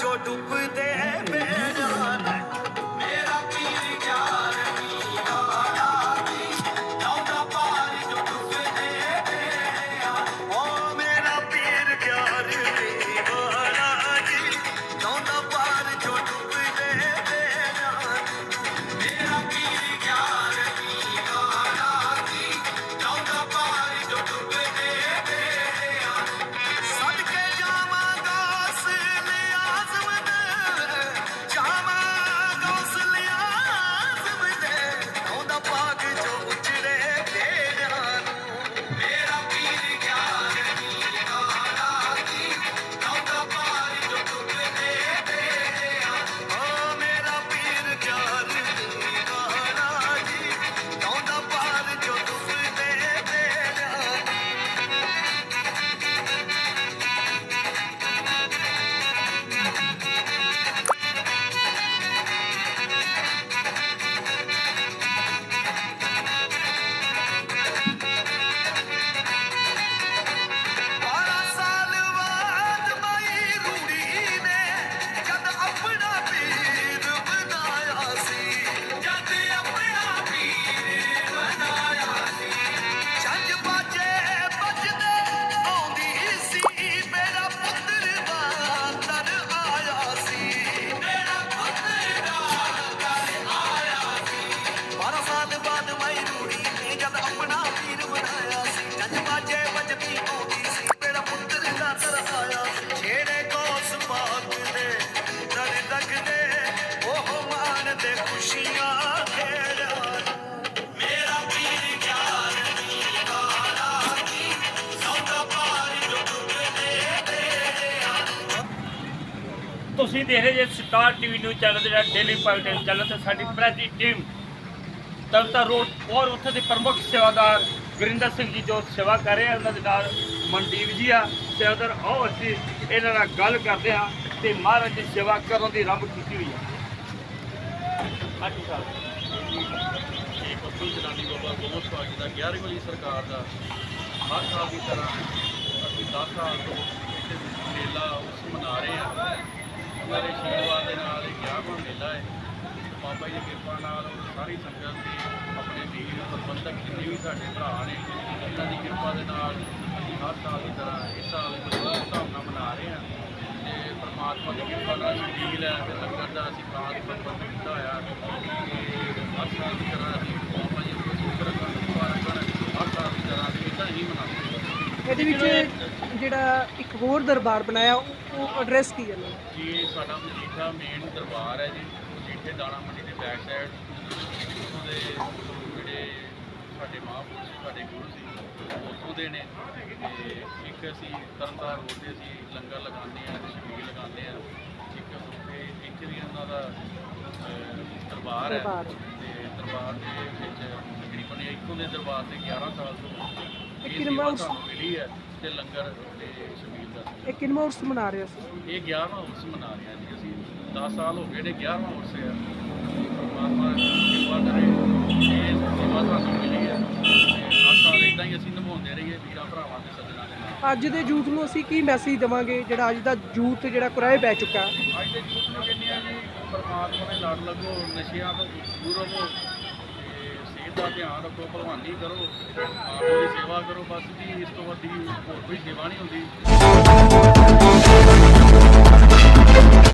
जो डूबते ਤੁਸੀਂ ਦੇਖ ਰਹੇ ਜੇ ਸਟਾਰ ਟੀਵੀ ਨਿਊਜ਼ ਚੈਨਲ ਜਿਹੜਾ ਡੇਲੀ ਪਾਇਲਟ ਚੈਨਲ ਤੇ ਸਾਡੀ ਪ੍ਰੈਸ ਦੀ ਟੀਮ, ਤਲਤਾ ਰੋਡ ਔਰ ਉੱਥੇ ਦੇ ਪ੍ਰਮੁੱਖ ਸੇਵਾਦਾਰ ਗੁਰਿੰਦਰ ਸਿੰਘ ਜੀ ਜੋ ਸੇਵਾ ਕਰ ਰਹੇ ਆ, ਉਹਨਾਂ ਦੇ ਨਾਲ ਮਨਦੀਪ ਜੀ ਆ, ਸੇਵਾਦਾਰ ਆਓ ਅਸੀਂ ਇਹਨਾਂ ਨਾਲ ਗੱਲ ਕਰਦੇ ਆ ਤੇ ਮਹਾਰਾਜ ਦੀ ਸੇਵਾ ਕਰਨ ਦੀ ਰੱਬ ਕੀਤੀ ਹੋਈ ਆ। ਹਾਂਜੀ ਸਾਹਿਬ ਇਹ ਪੱਤੂ ਜਨਾਨੀ ਬਾਬਾ ਗੋਮਸ ਪਾਰਟੀ ਦਾ 11ਵੀਂ ਵਾਲੀ ਸਰਕਾਰ ਦਾ ਹਰ ਸਾਲ ਦੀ ਤਰ੍ਹਾਂ ਅਸੀਂ 10 ਸਾਲ ਤੋਂ ਮੇਲਾ ਉਸ ਮਨਾ ਰਹੇ ਹਾਂ ਮੇਰੇ ਦੇ ਆਸ਼ੀਰਵਾਦ ਦੇ ਨਾਲ ਇਹ 11ਵਾਂ ਮੇਲਾ ਹੈ ਬਾਬਾ ਜੀ ਦੀ ਕਿਰਪਾ ਨਾਲ ਸਾਰੀ ਸੰਗਤ ਦੀ, ਆਪਣੇ ਵੀਰ, ਪ੍ਰਬੰਧਕ ਜਿੰਨੇ ਵੀ ਸਾਡੇ ਭਰਾ ਨੇ ਇਹਨਾਂ ਦੀ ਕਿਰਪਾ ਦੇ ਨਾਲ ਅਸੀਂ ਹਰ ਸਾਲ ਦੀ ਤਰ੍ਹਾਂ ਇਸ ਸਾਲ ਵੀ ਬੜੀ ਧੂਮਧਾਮ ਮਨਾ ਰਹੇ ਹਾਂ। ਤੇ ਪ੍ਰਮਾਤਮਾ ਦੀ ਕਿਰਪਾ ਨਾਲ ਸ਼ਹੀਦ ਹੈ ਤੇ ਲੰਗਰ ਦਾ ਅਸੀਂ ਖਾਸ ਪ੍ਰਬੰਧ ਕੀਤਾ ਹੋਇਆ ਤੇ ਹਰ ਸਾਲ ਦੀ ਤਰ੍ਹਾਂ ਅਸੀਂ ਬਾਬਾ ਜੀ ਨੂੰ ਸ਼ੁਕਰ ਕਰਨ ਹਰ ਸਾਲ ਦੀ ਤਰ੍ਹਾਂ ਅਸੀਂ ਇਦਾਂ ਹੀ ਮਨਾਉਂਦੇ ਹਾਂ। ਇਹਦੇ ਵਿੱਚ ਜਿਹੜਾ ਇੱਕ ਹੋਰ ਦਰਬਾਰ ਬਣਾਇਆ ਉਹ- ਉਹ ਐਡਰੈਸ ਕੀ ਹੈ? ਜੀ ਸਾਡਾ ਮਜੀਠਾ ਮੇਨ ਦਰਬਾਰ ਹੈ ਜੀ। ਮਜੀਠੇ ਦਾਣਾ ਮੰਡੀ ਦੇ ਬੈਕ ਸਾਈਡ ਉੱਥੋਂ ਦੇ ਜਿਹੜੇ ਸਾਡੇ ਮਹਾਂਪੁਰਸ਼ ਸਾਡੇ ਗੁਰੂ ਸੀ ਉੱਥੋਂ ਦੇ ਨੇ। ਤੇ ਇੱਕ ਅਸੀਂ ਤਰਨਤਾਰਨ ਰੋਡ ਤੇ ਅਸੀਂ ਲੰਗਰ ਲਗਾਉਂਦੇ ਹਾਂ ਤੇ ਛਬੀਲ ਲਗਾਉਂਦੇ ਹਾਂ। ਇੱਕ ਉੱਥੇ ਇੱਥੇ ਵੀ ਉਹਨਾਂ ਦਾ ਅਹ, ਦਰਬਾਰ ਹੈ। ਦਰਬਾਰ। ਤੇ ਦਰਬਾਰ ਦੇ ਵਿੱਚ ਤਕਰੀਬਨ ਇੱਥੋਂ ਦੇ ਦਰਬਾਰ ਤੇ 11 ਸਾਲ ਤੋਂ ਇਹ ਇਹ ਕਿੰਨਵਾਂ ਸੇਵਾ ਉਰਸ? ਸਾਨੂੰ ਮਿਲੀ ਹੈ ਤੇ ਲੰਗਰ ਤੇ ਛਬੀਲ ਦਾ ਇਹ ਕਿੰਨਵਾਂ ਉਰਸ ਮਨਾ ਰਿਹਾ ਸੀ ਇਹ 11ਵਾਂ ਉਰਸ ਮਨਾ ਰਹੇ ਹਾਂ ਜੀ ਅਸੀਂ। 10 ਸਾਲ ਹੋ ਗਏ ਨੇ 11ਵਾਂ ਉਰਸ ਹੈ ਪਰਮਾਤਮਾ ਕਿਰਪਾ ਕਰੇ। ਇਹ ਸੇਵਾ ਸਾਨੂੰ ਮਿਲੀ ਹੈ। ਤੇ ਹਰ ਸਾਲ ਇਦਾਂ ਹੀ ਅਸੀਂ ਨਿਭਾਉਂਦੇ ਰਹੀਏ ਵੀਰਾਂ ਭਰਾਵਾਂ ਦੇ ਸੱਜਣਾ ਦੇ ਨਾਲ। ਅੱਜ ਦੇ ਯੂਥ ਨੂੰ ਅਸੀਂ ਕੀ ਮੈਸੇਜ ਦੇਵਾਂਗੇ? ਜਿਹੜਾ ਅੱਜ ਦਾ ਯੂਥ ਜਿਹੜਾ ਕੁਰਾਏ ਪੈ ਚੁੱਕਾ। ਅੱਜ ਦੇ ਯੂਥ ਨੂੰ ਕਹਿੰਦੇ ਆ ਜੀ ਪਰਮਾਤਮਾ ਦੇ ਲੜ ਲੱਗੋ ਨਸ਼ਿਆਂ ਤੋਂ ਦੂਰ ਰਹੋ। ਦਾ ਧਿਆਨ ਰੱਖੋ, ਭਲਵਾਨੀ ਕਰੋ, ਆਪ ਦੀ ਸੇਵਾ ਕਰੋ, ਬਸ ਜੀ, ਇਸ ਤੋਂ ਵੱਡੀ ਹੋਰ ਕੋਈ ਸੇਵਾ ਨਹੀਂ ਹੁੰਦੀ।